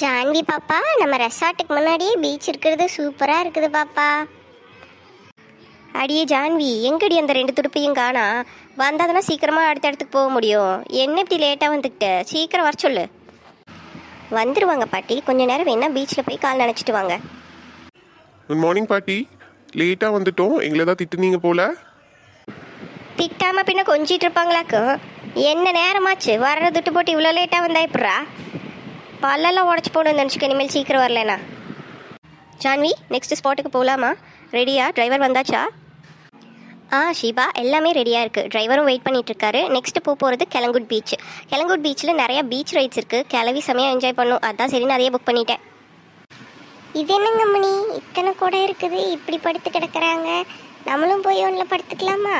ஜான்வி பாப்பா நம்ம ரெசார்ட்டுக்கு முன்னாடியே பீச் இருக்கிறது சூப்பராக இருக்குது பாப்பா. அடியே ஜான்வி எங்கடி அந்த ரெண்டு துடுப்பையும் காணா? வந்தாதானே சீக்கிரமாக அடுத்த இடத்துக்கு போக முடியும். என்ன இப்படி லேட்டாக வந்துக்கிட்ட சீக்கிரம் வர சொல்லு. வந்துருவாங்க பாட்டி. கொஞ்ச நேரம் வேணா பீச்சில் போய் கால் நினச்சிட்டு வாங்க. குட் மார்னிங் பாட்டி. லேட்டாக வந்துட்டோம். எங்களை தான் திட்டுனீங்க போல. திட்டாம பின்ன கொஞ்சிட்டு இருப்பாங்களாக்கும். என்ன நேரமாச்சு? வர்ற துட்டு போட்டு இவ்வளோ லேட்டாக வந்தா எப்படா பல்லெல்லாம் உடச்சி போகணும்னு நினச்சிக்க. இனிமேல் சீக்கிரம் வரலண்ணா. ஜான்வி நெக்ஸ்ட் ஸ்பாட்டுக்கு போகலாமா ரெடியா டிரைவர் வந்தாச்சா? ஆ ஷீபா எல்லாமே ரெடியாக இருக்குது டிரைவரும் வெயிட் பண்ணிகிட்ருக்காரு நெக்ஸ்ட்டு நெக்ஸ்ட் போக போகிறது கிளங்குட் பீச் கிளங்குட் பீச்சில் நிறையா பீச் ரைட்ஸ் இருக்குது கிளவி செமையாக என்ஜாய் பண்ணும். அதான் சரி நிறைய புக் பண்ணிட்டேன். இது என்னங்க மணி? இத்தனை கூட இருக்குது. இப்படி படுத்து கிடக்குறாங்க. நம்மளும் போய் ஒன்றில் படுத்துக்கலாமா?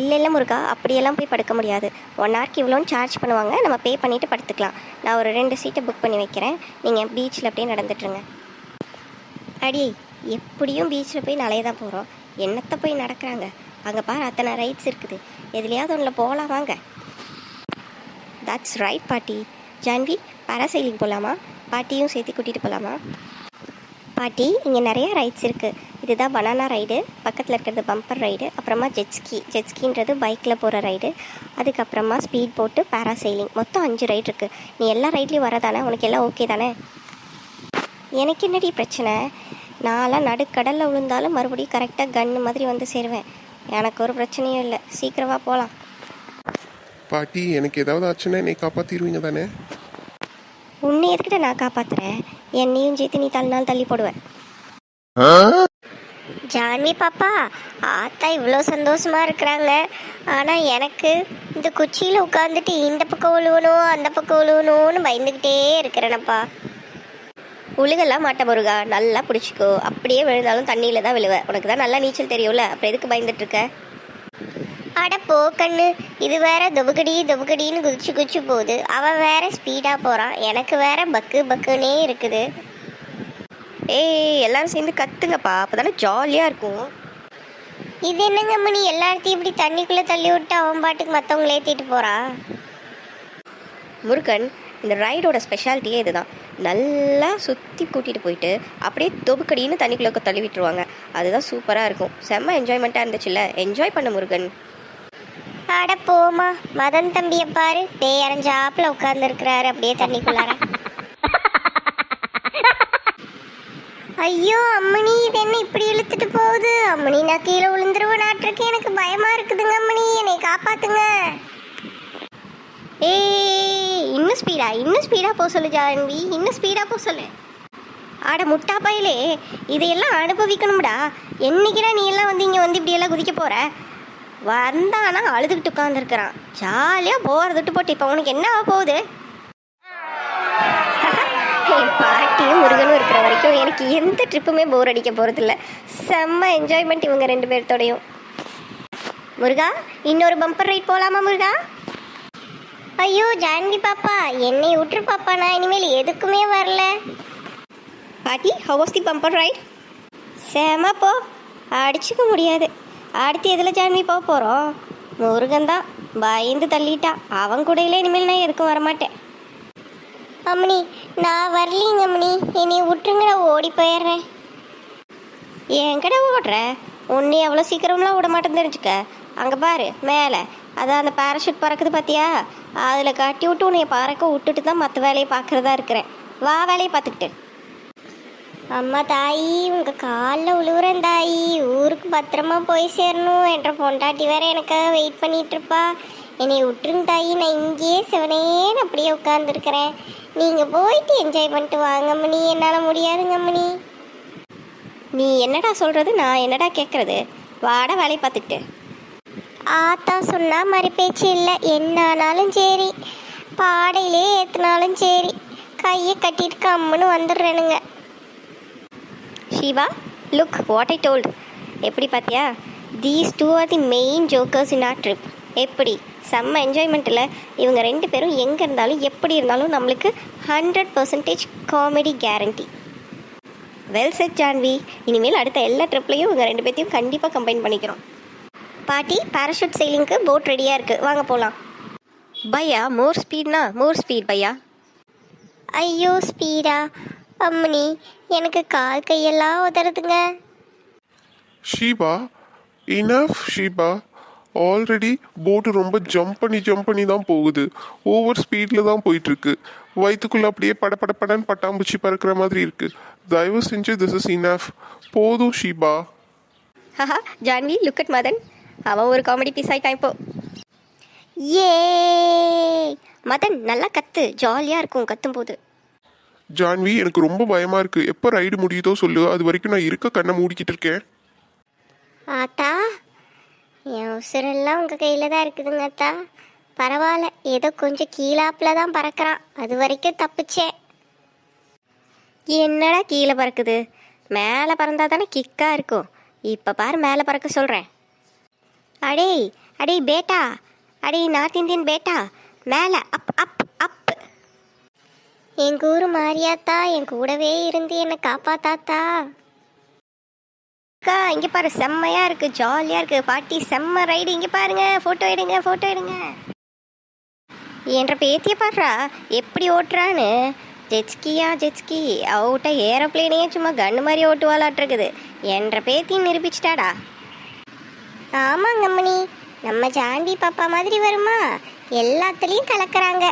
இல்லை இல்லை முருகா அப்படியெல்லாம் போய் படுக்க முடியாது. ஒன் ஹவர்க்கு இவ்வளோன்னு சார்ஜ் பண்ணுவாங்க. நம்ம பே பண்ணிவிட்டு படுத்துக்கலாம். நான் ஒரு ரெண்டு சீட்டை புக் பண்ணி வைக்கிறேன். நீங்கள் பீச்சில் அப்படியே நடந்துட்டுருங்க அடி எப்படியும் பீச்சில் போய் நலைய தான் போகிறோம் என்னத்தை போய் நடக்கிறாங்க? அங்கே பாரு அத்தனை ரைட்ஸ் இருக்குது. எதுலையாவது ஒன்றில் போகலாம் வாங்க. தட்ஸ் ரைட் பாட்டி. ஜான்வி பாராசைலிங் போகலாமா பாட்டியும் சேர்த்து கூட்டிகிட்டு போகலாமா பாட்டி இங்கே நிறையா ரைட்ஸ் இருக்குது இதுதான் பனானா ரைடு பக்கத்தில் இருக்கிறது பம்பர் ரைடு அப்புறமா ஜெட்ஸ்கி ஜெட்ஸ்கின்றது பைக்கில் போகிற ரைடு அதுக்கப்புறமா ஸ்பீட் போட்டு பாராசைலிங் மொத்தம் அஞ்சு ரைடு இருக்குது நீ எல்லா ரைட்லேயும் வரதானே? உனக்கு எல்லாம் ஓகே தானே? எனக்கு என்னடி பிரச்சனை? நான்லாம் நடுக்கடலில் விழுந்தாலும் மறுபடியும் கரெக்டாக கன்று மாதிரி வந்து சேருவேன். எனக்கு ஒரு பிரச்சனையும் இல்லை. சீக்கிரமா போகலாம் பாட்டி எனக்கு ஏதாவது ஆச்சுன்னா என்னை காப்பாற்றிடுவீங்க தானே? உன்னை எதுக்கிட்ட நான் காப்பாத்துறேன்? என்னையும் சேர்த்து நீ தள்ளினால் தள்ளி போடுவேன். ஜான்வி பாப்பா ஆத்தா இவ்வளோ சந்தோஷமாக இருக்கிறாங்க. ஆனால் எனக்கு இந்த குச்சியில் உட்காந்துட்டு இந்த பக்கம் உழுவணும் அந்த பக்கம் உழுவணும்னு பயந்துக்கிட்டே இருக்கிறேனப்பா. உழுகெல்லாம் மாட்ட முருகா நல்லா பிடிச்சிக்கோ. அப்படியே விழுந்தாலும் தண்ணியில் தான் விழுவ. உனக்கு தான் நல்லா நீச்சல் தெரியும்ல அப்புறம் எதுக்கு பயந்துட்டுருக்க அட போ கண்ணு இது வேற தொபுக்கடி தொபுக்கடின்னு குதிச்சு குதிச்சு போகுது. அவன் வேற ஸ்பீடாக போகிறான் எனக்கு வேற பக்கு பக்குன்னே இருக்குது. ஏய் எல்லாரும் சேர்ந்து கத்துங்கப்பா. அப்பதானே ஜாலியாக இருக்கும். இது என்னங்க மணி எல்லாத்தையும் இப்படி தண்ணிக்குள்ளே தள்ளி விட்டு அவன் பாட்டுக்கு மற்றவங்கள ஏற்றிட்டு போகிறான் முருகன் இந்த ரைடோட ஸ்பெஷாலிட்டியே இதுதான். நல்லா சுற்றி கூட்டிகிட்டு போயிட்டு அப்படியே தொபுக்கடின்னு தண்ணிக்குள்ளே தள்ளி விட்டுருவாங்க. அதுதான் சூப்பராக இருக்கும். செம்ம என்ஜாய்மெண்ட்டாக இருந்துச்சுல்ல. என்ஜாய் பண்ண முருகன். அட போமா மதன் தம்பியை பாரு. பேய் அரைஞ்சாப்புல உட்கார்ந்துருக்கிறாரு அப்படியே தண்ணிக்குள்ளார. ஐயோ அம்மணி இது என்ன இப்படி இழுத்துட்டு போகுது? அம்மணி நான் கீழே விழுந்துருவேனாட்டிருக்கு எனக்கு பயமா இருக்குதுங்க அம்மணி. என்னை காப்பாத்துங்க. ஏய் இன்னும் ஸ்பீடா இன்னும் ஸ்பீடாக போக சொல்லு ஜான்வி. இன்னும் ஸ்பீடாக போக சொல்லு. ஆட முட்டா பயலே. இதையெல்லாம் அனுபவிக்கணும்டா. என்னைக்குடா நீ எல்லாம் வந்து இங்கே வந்து இப்படியெல்லாம் குதிக்க போற? வந்தானா அழுதுகிட்டு உட்காந்துருக்கிறான் ஜாலியாக போகிறதுட்டு போட்டு இப்போ உனக்கு என்ன ஆக போகுது? என் பாட்டியும் முருகனும் இருக்கிற வரைக்கும் எனக்கு எந்த ட்ரிப்புமே போர் அடிக்க போகிறதில்ல செம்ம என்ஜாய்மெண்ட் இவங்க ரெண்டு பேர்த்தோடையும். முருகா இன்னொரு பம்பர் ரைட் போகலாமா முருகா? ஐயோ ஜான்வி பாப்பா என்னை விட்டுரு பாப்பா நான் இனிமேல் எதுக்குமே வரல. பாட்டி ஹவஸ் தி பம்பர் ரைட் சேமா போ அடிச்சுக்க முடியாது. அடுத்து எதில் ஜான்வி போக போகிறோம் முருகன் தான் பயந்து தள்ளிட்டான். அவன் கூடையில இனிமேல் நான் எதுக்கும் வரமாட்டேன். அம்மணி நான் வரலீங்க அம்மனி இனி விட்டுருங்கடா ஓடி போயிடுறேன். என் கடை ஓடுற? உன்னை அவ்வளோ சீக்கிரம்லாம் விட மாட்டேன்னு தெரிஞ்சுக்க. அங்கே பாரு மேலே. அதான் அந்த பேராஷூட் பறக்குது பார்த்தியா அதில் கட்டி விட்டு உன்னை பறக்க விட்டுட்டு தான் மற்ற வேலையை பார்க்குறதா இருக்கிறேன். வா வேலையை பார்த்துக்கிட்டு. அம்மா தாயி உங்கள் காலில் உழுவுறேன் தாயி. ஊருக்கு பத்திரமா போய் சேரணும். என்ற பொண்டாட்டி வேற எனக்காக வெயிட் பண்ணிகிட்ருப்பா என்னை விட்டுருங்க தாயி நான் இங்கேயே சிவனேன்னு அப்படியே உட்காந்துருக்கிறேன் நீங்கள் போயிட்டு என்ஜாய் பண்ணிட்டு வாங்க மணி என்னால் முடியாதுங்க மணி நீ என்னடா சொல்கிறது நான் என்னடா கேட்குறது வாட வேலையை பார்த்துக்கிட்டு. ஆத்தா சொன்னால் மறு பேச்சு இல்லை. என்ன ஆனாலும் சரி. பாடையிலே ஏற்றினாலும் சரி. கையை கட்டிட்டு கம்முன்னு வந்துடுறேனுங்க. Shiva look what I told எப்படி பார்த்தியா? These two are the main jokers in our trip எப்படி? செம்ம என்ஜாய்மெண்ட்டில் இவங்க ரெண்டு பேரும் எங்கே இருந்தாலும் எப்படி இருந்தாலும் நம்மளுக்கு hundred percentage comedy guarantee well set Janvi இனிமேல் அடுத்த எல்லா ட்ரிப்லையும் இவங்க ரெண்டு பேர்த்தையும் கண்டிப்பாக கம்பைன் பண்ணிக்கிறோம். பாட்டி பேராஷூட் செயிலிங்க்கு போட் ரெடியாக இருக்குது வாங்க போகலாம் பையா மோர் ஸ்பீட்னா மோர் ஸ்பீட் பையா? ஐயோ ஸ்பீடா அம்மனி எனக்கு கால் கையெல்லாம் உதறதுங்க. ஷீபா இனஃப் ஷீபா. ஆல்ரெடி போட்டு ரொம்ப ஜம்ப் பண்ணி ஜம்ப் பண்ணி தான் போகுது. ஓவர் ஸ்பீடில் தான் போயிட்டுருக்கு. வயிற்றுக்குள்ளே அப்படியே படபடப்படன்னு பட்டாம்பூச்சி பறக்கிற மாதிரி இருக்கு. தயவு செஞ்சு திஸ் இஸ் இனஃப் போதும் ஷீபா. ஹஹா ஜான்வி லுக் அட் மதன். அவன் ஒரு காமெடி பீஸ் ஆயிட்டான் இப்போ. ஏ மதன் நல்லா கத்து. ஜாலியாக இருக்கும் கத்தும் போது ஜான்வி எனக்கு ரொம்ப பயமா இருக்கு. எப்போ ரைடு முடியுதோ சொல்லு. அது வரைக்கும் நான் இருக்க கண்ணை மூடிக்கிட்டு இருக்கேன். ஆத்தா என் உசுரெல்லாம் உங்கள் கையில் தான் இருக்குதுங்க அத்தா. பரவாயில்ல ஏதோ கொஞ்சம் கீழாப்பில் தான் பறக்கிறான். அது வரைக்கும் தப்பிச்சேன். என்னடா கீழே பறக்குது? மேலே பறந்தா தானே கிக்காக இருக்கும். இப்போ பாரு மேலே பறக்க சொல்கிறேன் அடே அடே பேட்டா. அடே நார்த் இந்தியன் பேட்டா. மேலே அப் அப் அப். எங்கள் ஊர் மாரியாத்தா என் கூடவே இருந்து என்னை காப்பாத்தாத்தா அக்கா இங்கே பாரு செம்மையாக இருக்குது ஜாலியாக இருக்குது பாட்டி செம்ம ரைடு இங்கே பாருங்க ஃபோட்டோ எடுங்க ஃபோட்டோ எடுங்க. என்ற பேத்திய பாடுறா? எப்படி ஓட்டுறான்னு? ஜெட்ஸ்கியா ஜெட்ஸ்கி அவுட்ட ஏரோப்ளேனையே சும்மா கன்று மாதிரி ஓட்டுவாளாட்டிருக்குது என்ற பேத்தியும் நிரூபிச்சிட்டாடா. ஆமாங்க அம்மனி நம்ம ஜாண்டி பாப்பா மாதிரி வருமா? எல்லாத்துலேயும் கலக்குறாங்க.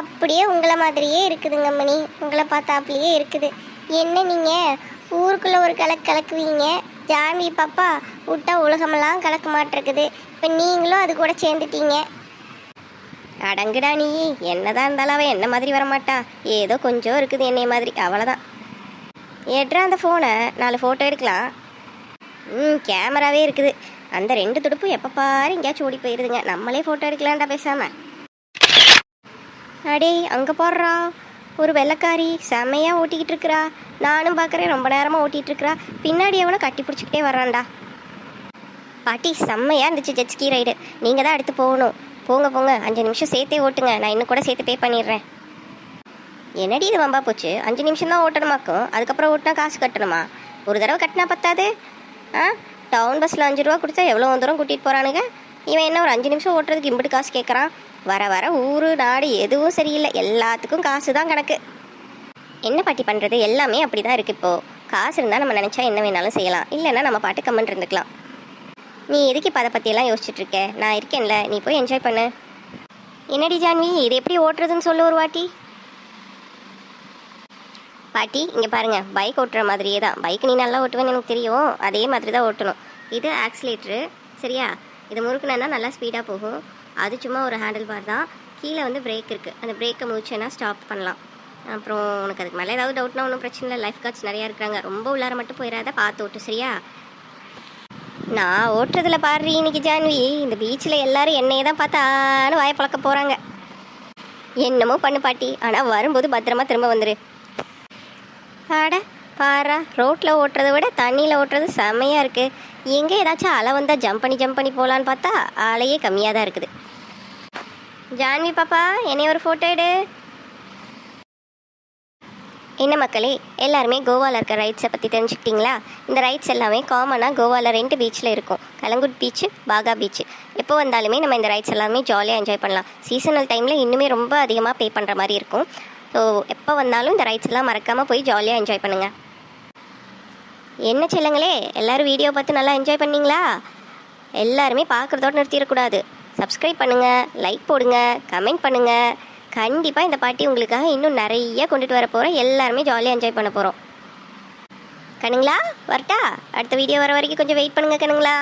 அப்படியே உங்களை மாதிரியே இருக்குதுங்க அம்மனி உங்களை பார்த்தாப்புலயே இருக்குது. என்ன நீங்கள் ஊருக்குள்ளே ஒரு கலக்கு கலக்குவீங்க ஜாமி பாப்பா விட்டா உலகமெல்லாம் கலக்க மாட்டிருக்குது. இப்போ நீங்களும் அது கூட சேர்ந்துட்டீங்க. அடங்குடா நீ. என்னதான் இருந்தாலும் அவன் என்ன மாதிரி வரமாட்டா. ஏதோ கொஞ்சம் இருக்குது என்னைய மாதிரி. அவ்வளோதான் ஏட்ரா அந்த ஃபோனை நாலு ஃபோட்டோ எடுக்கலாம். ம் கேமராவே இருக்குது. அந்த ரெண்டு துடுப்பும் எப்போ பாரு எங்கேயாச்சும் ஓடி போயிருதுங்க. நம்மளே ஃபோட்டோ எடுக்கலாம்டா பேசாம. அடே அங்கே போடுறா. ஒரு வெள்ளைக்காரி செம்மையாக ஓட்டிக்கிட்டு இருக்கிறா. நானும் பார்க்குறேன் ரொம்ப நேரமாக ஓட்டிகிட்ருக்குறா பின்னாடி எவனோ கட்டி பிடிச்சிக்கிட்டே வர்றான்டா. பாட்டி செம்மையாக இருந்துச்சு ஜெட்ஸ்கி ரைடு நீங்கள் தான் அடுத்து போகணும். போங்க போங்க. அஞ்சு நிமிஷம் சேர்த்தே ஓட்டுங்க. நான் இன்னும் கூட சேர்த்து பே பண்ணிடுறேன். என்னடி இது வம்பா போச்சு? அஞ்சு நிமிஷம் தான் ஓட்டணுமாக்கும்? அதுக்கப்புறம் ஓட்டினா காசு கட்டணுமா? ஒரு தடவை கட்டினா பத்தாது? ஆ? டவுன் பஸ்ஸில் அஞ்சு ரூபா கொடுத்தா எவ்வளோ தூரம் கூட்டிகிட்டு போகிறானுங்க இவன் என்ன ஒரு அஞ்சு நிமிஷம் ஓட்டுறதுக்கு இம்பிட்டு காசு கேட்குறான் வர வர ஊர் நாடு எதுவும் சரியில்லை. எல்லாத்துக்கும் காசு தான் கணக்கு. என்ன பாட்டி பண்ணுறது எல்லாமே அப்படி தான் இருக்குது இப்போது காசு இருந்தால் நம்ம நினச்சா என்ன வேணாலும் செய்யலாம். இல்லைன்னா நம்ம பாட்டு கம்மன் இருந்துக்கலாம். நீ எதுக்கு இப்போ அதை பற்றியெல்லாம் யோசிச்சுட்ருக்க நான் இருக்கேன்ல. நீ போய் என்ஜாய் பண்ணு. என்னடி ஜான்வி? இது எப்படி ஓட்டுறதுன்னு சொல்லு ஒரு வாட்டி. பாட்டி இங்கே பாருங்க. பைக் ஓட்டுற மாதிரியே தான். பைக் நீ நல்லா ஓட்டுவேன்னு எனக்கு தெரியும். அதே மாதிரி தான் ஓட்டணும். இது ஆக்சிலேட்ரு சரியா? இது முறுக்குனா நல்லா ஸ்பீடாக போகும். அது சும்மா ஒரு ஹேண்டில் பார் தான். கீழே வந்து பிரேக் இருக்குது அந்த பிரேக்கை முடிச்சேன்னா ஸ்டாப் பண்ணலாம். அப்புறம் உனக்கு அதுக்கு மேலே ஏதாவது டவுட்னா ஒன்றும் பிரச்சனை இல்லை. லைஃப் கார்ட்ஸ் நிறையா இருக்காங்க. ரொம்ப உள்ளார மட்டும் போயிடாத பார்த்து ஓட்டு சரியா? நான் ஓட்டுறதுல பாடுறீ இன்னைக்கு ஜான்வி. இந்த பீச்சில் எல்லாரும் என்னையே தான் பார்த்தான்னு வாயை பழக்க போகிறாங்க என்னமோ பண்ணு பாட்டி. ஆனால் வரும்போது பத்திரமா திரும்ப வந்துரு. ஆட பாரா. ரோட்டில் ஓட்டுறதை விட தண்ணியில் ஓட்டுறது செம்மையாக இருக்குது எங்கே ஏதாச்சும் அலை வந்தால் ஜம்ப் பண்ணி ஜம்ப் பண்ணி போகலான்னு பார்த்தா அலையே கம்மியாக தான் இருக்குது. ஜான்வி பாப்பா என்னைய ஒரு ஃபோட்டோ எடு. என்ன மக்களே எல்லாருமே கோவாவில் இருக்க ரைட்ஸை பற்றி தெரிஞ்சுக்கிட்டீங்களா? இந்த ரைட்ஸ் எல்லாமே காமனாக கோவாவில் ரெண்டு பீச்சில் இருக்கும். கலங்குட் பீச்சு பாகா பீச்சு எப்போ வந்தாலுமே நம்ம இந்த ரைட்ஸ் எல்லாமே ஜாலியாக என்ஜாய் பண்ணலாம். சீசனல் டைமில் இன்னுமே ரொம்ப அதிகமாக பே பண்ணுற மாதிரி இருக்கும். ஸோ எப்போ வந்தாலும் இந்த ரைட்ஸ் எல்லாம் மறக்காமல் போய் ஜாலியாக என்ஜாய் பண்ணுங்கள் என்ன செல்லுங்களே எல்லோரும் வீடியோ பார்த்து நல்லா என்ஜாய் பண்ணிங்களா? எல்லாருமே பார்க்குறதோடு நிறுத்திடக்கூடாது. சப்ஸ்கிரைப் பண்ணுங்கள் லைக் போடுங்க கமெண்ட் பண்ணுங்கள் கண்டிப்பாக இந்த பாட்டி உங்களுக்காக இன்னும் நிறைய கொண்டுட்டு வர போகிறோம் எல்லாருமே ஜாலியாக என்ஜாய் பண்ண போகிறோம் கணுங்களா வரட்டா? அடுத்த வீடியோ வர வரைக்கும் கொஞ்சம் வெயிட் பண்ணுங்கள் கணுங்களா